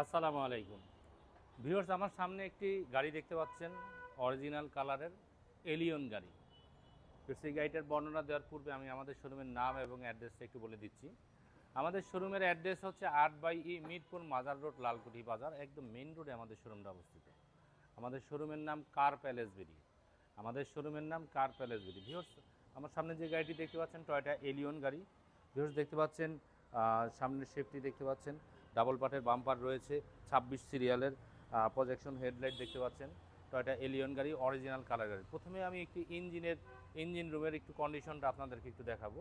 আসসালামু আলাইকুম। ভিউয়ার্স, আমার সামনে একটি গাড়ি দেখতে পাচ্ছেন, অরিজিনাল কালারের এলিয়ন গাড়ি। সেই গাড়িটার বর্ণনা দেওয়ার পূর্বে আমি আমাদের শোরুমের নাম এবং অ্যাড্রেসটা একটু বলে দিচ্ছি। আমাদের শোরুমের অ্যাড্রেস হচ্ছে আট বাই ই মিরপুর মাজার রোড, লালকুঠি বাজার, একদম মেইন রোডে আমাদের শোরুমটা অবস্থিত। আমাদের শোরুমের নাম কার প্যালেস বেরি আমাদের শোরুমের নাম কার প্যালেস বেরি ভিউয়ার্স, আমার সামনে যে গাড়িটি দেখতে পাচ্ছেন, টয়টা এলিয়ন গাড়ি। ভিউয়ার্স, দেখতে পাচ্ছেন সামনের সেফটি দেখতে পাচ্ছেন। ডাবল পাটের বাম্পার রয়েছে, ছাব্বিশ সিরিয়ালের প্রজেকশন হেডলাইট দেখতে পাচ্ছেন। টয়টা এলিয়ন গাড়ি অরিজিনাল কালার গাড়ি। প্রথমে আমি একটি ইঞ্জিনের, ইঞ্জিন রুমের একটু কন্ডিশনটা আপনাদেরকে একটু দেখাবো।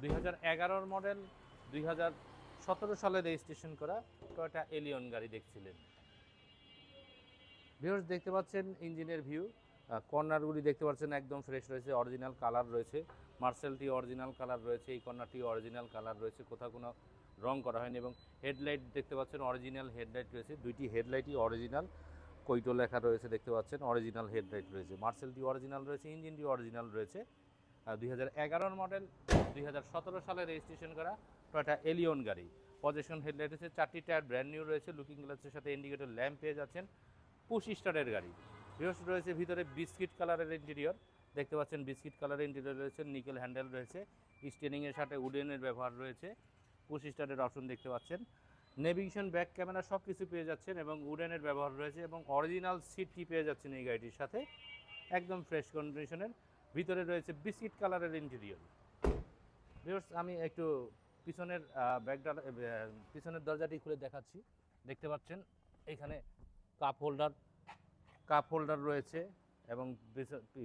দুই হাজার মডেল দুই হাজার সতেরো সালে রেজিস্ট্রেশন করা টয়টা এলিয়ন গাড়ি দেখছিলেন। ভিউর্স দেখতে পাচ্ছেন ইঞ্জিনের ভিউ কর্নারগুলি দেখতে পাচ্ছেন, একদম ফ্রেশ রয়েছে অরিজিনাল কালার রয়েছে। মার্সেলটি অরিজিনাল কালার রয়েছে, এই কর্নারটি অরিজিনাল কালার রয়েছে, কোথাও কোনো রং করা হয়নি এবং হেডলাইট দেখতে পাচ্ছেন অরিজিনাল হেডলাইট রয়েছে, দুইটি হেডলাইটই অরিজিনাল কৈটো লেখা রয়েছে দেখতে পাচ্ছেন অরিজিনাল হেডলাইট রয়েছে। মার্সেলটি অরিজিনাল রয়েছে ইঞ্জিনটি অরিজিনাল রয়েছে। দুই হাজার মডেল দুই হাজার সতেরো সালে রেজিস্ট্রেশন করা টয়টা এলিয়ন গাড়ি। পজিশন হেডলাইট হচ্ছে চারটি টায়ার ব্র্যান্ড নিউ রয়েছে লুকিং গ্লাসের সাথে ইন্ডিকেটর ল্যাম্প পেয়ে যাচ্ছেন, পুশ স্টারের গাড়ি। ভিউস রয়েছে, ভিতরে বিস্কিট কালারের ইন্টেরিয়র দেখতে পাচ্ছেন বিস্কিট কালারের ইন্টেরিয়র রয়েছে নিকেল হ্যান্ডেল রয়েছে স্টেনিংয়ের সাথে উডেনের ব্যবহার রয়েছে পুশ স্টারের অপশন দেখতে পাচ্ছেন। নেভিগেশন ব্যাক ক্যামেরা সব কিছু পেয়ে যাচ্ছেন এবং উডেনের ব্যবহার রয়েছে এবং অরিজিনাল সিটটি পেয়ে যাচ্ছেন এই গাড়িটির সাথে। একদম ফ্রেশ কন্ডিশনের ভিতরে রয়েছে বিস্কিট কালারের ইন্টেরিয়র ভিউস আমি একটু পিছনের ব্যাগডাল পিছনের দরজাটি খুলে দেখাচ্ছি। দেখতে পাচ্ছেন, এখানে কাপ হোল্ডার কাপ হোল্ডার রয়েছে এবং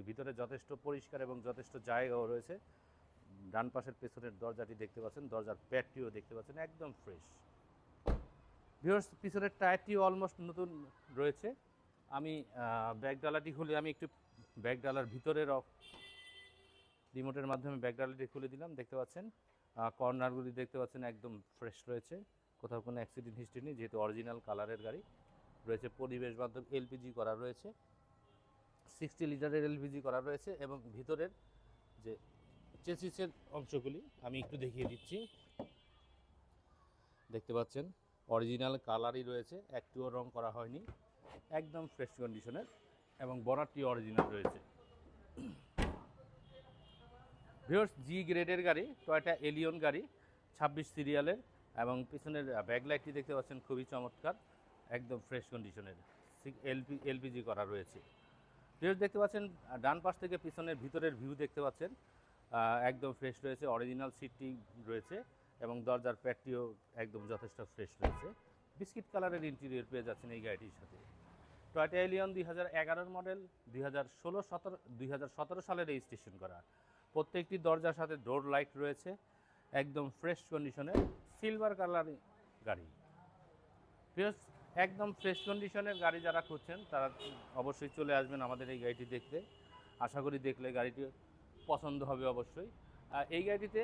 ভিতর- যথেষ্ট পরিষ্কার এবং যথেষ্ট জায়গাও রয়েছে। ডান পাশের পেছনের দরজাটি দেখতে পাচ্ছেন, দরজার প্যাডটিও দেখতে পাচ্ছেন, একদম ফ্রেশ। ভিউয়ার্স, পিছনের টায়ারটিও অলমোস্ট নতুন রয়েছে। আমি ব্যাগ ডালাটি খুলে, আমি একটু ব্যাগ ডালার ভিতরের রিমোটের মাধ্যমে ব্যাগ ডালাটি খুলে দিলাম, দেখতে পাচ্ছেন। কর্নারগুলি দেখতে পাচ্ছেন, একদম ফ্রেশ রয়েছে। কোথাও কোনো অ্যাক্সিডেন্ট হিস্ট্রি নেই, যেহেতু অরিজিনাল কালারের গাড়ি। রয়েছে, পরিবেশ বান্ধব এলপিজি করা রয়েছে সিক্সটি লিটারের এলপিজি করা রয়েছে এবং ভিতরের যে চেসিসের অংশগুলি আমি একটু দেখিয়ে দিচ্ছি। দেখতে পাচ্ছেন অরিজিনাল কালারই রয়েছে, একটুও রং করা হয়নি, একদম ফ্রেশ কন্ডিশনের এবং বনারটি অরিজিনাল রয়েছে। ভিওর্স জি গ্রেডের গাড়ি টয়টা এলিয়ন গাড়ি, ছাব্বিশ সিরিয়ালের এবং পিছনের ব্যাগ ব্যাকলাইটটি দেখতে পাচ্ছেন, খুবই চমৎকার। একদম ফ্রেশ কন্ডিশনের এলপি এলপিজি করা রয়েছে। ভিউস দেখতে পাচ্ছেন ডান পাশ থেকে পিছনের ভিতরের ভিউ দেখতে পাচ্ছেন একদম ফ্রেশ রয়েছে অরিজিনাল সিটটি রয়েছে এবং দরজার প্যাডটিও একদম যথেষ্ট ফ্রেশ রয়েছে। বিস্কিট কালারের ইন্টেরিয়র পেয়ে যাচ্ছেন এই গাড়িটির সাথে। টয়টা এলিয়ন দুই হাজার এগারোর মডেল দুই হাজার ষোলো সতেরো দুই হাজার সতেরো সালে রেজিস্ট্রেশন করা। প্রত্যেকটি দরজার সাথে ডোর লাইট রয়েছে একদম ফ্রেশ কন্ডিশনে সিলভার কালার গাড়ি। Viewers, একদম ফ্রেশ কন্ডিশনের গাড়ি যারা খুঁজছেন, তারা অবশ্যই চলে আসবেন আমাদের এই গাড়িটি দেখতে। আশা করি দেখলে গাড়িটি পছন্দ হবে অবশ্যই। এই গাড়িটিতে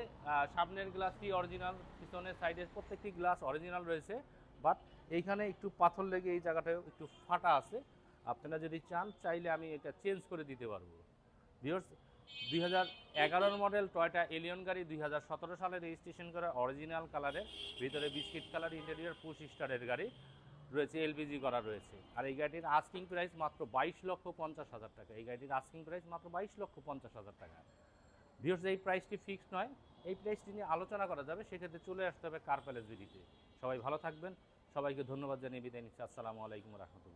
সামনের গ্লাসটি অরিজিনাল পিছনের সাইডের প্রত্যেকটি গ্লাস অরিজিনাল রয়েছে বাট এইখানে একটু পাথর লেগে এই জায়গাটায় একটু ফাটা আছে। আপনারা যদি চান, চাইলে আমি এটা চেঞ্জ করে দিতে পারব। ভিওর্স দুই হাজার মডেল টয়টা এলিয়ন গাড়ি দুই হাজার সতেরো সালে রেজিস্ট্রেশন করা অরিজিনাল কালারের ভিতরে বিস্কিট কালার ইন্টেরিয়র পুশ স্টারের গাড়ি। রয়েছে এলপিজি করা রয়েছে। আর এই গাড়িটির আস্কিং প্রাইস মাত্র বাইশ লক্ষ পঞ্চাশ হাজার টাকা। এই গাড়িটির আস্কিং প্রাইস মাত্র বাইশ লক্ষ পঞ্চাশ হাজার টাকা। ভিওর্স এই প্রাইসটি ফিক্সড নয়। এই প্রাইসটি নিয়ে আলোচনা করা যাবে, সেক্ষেত্রে চলে আসতে হবে কার প্যালেস বিডিতে সবাই ভালো থাকবেন। সবাইকে ধন্যবাদ জানিয়ে বিদায় নিচ্ছি। আসসালামু আলাইকুম রহমতুল্লাহ।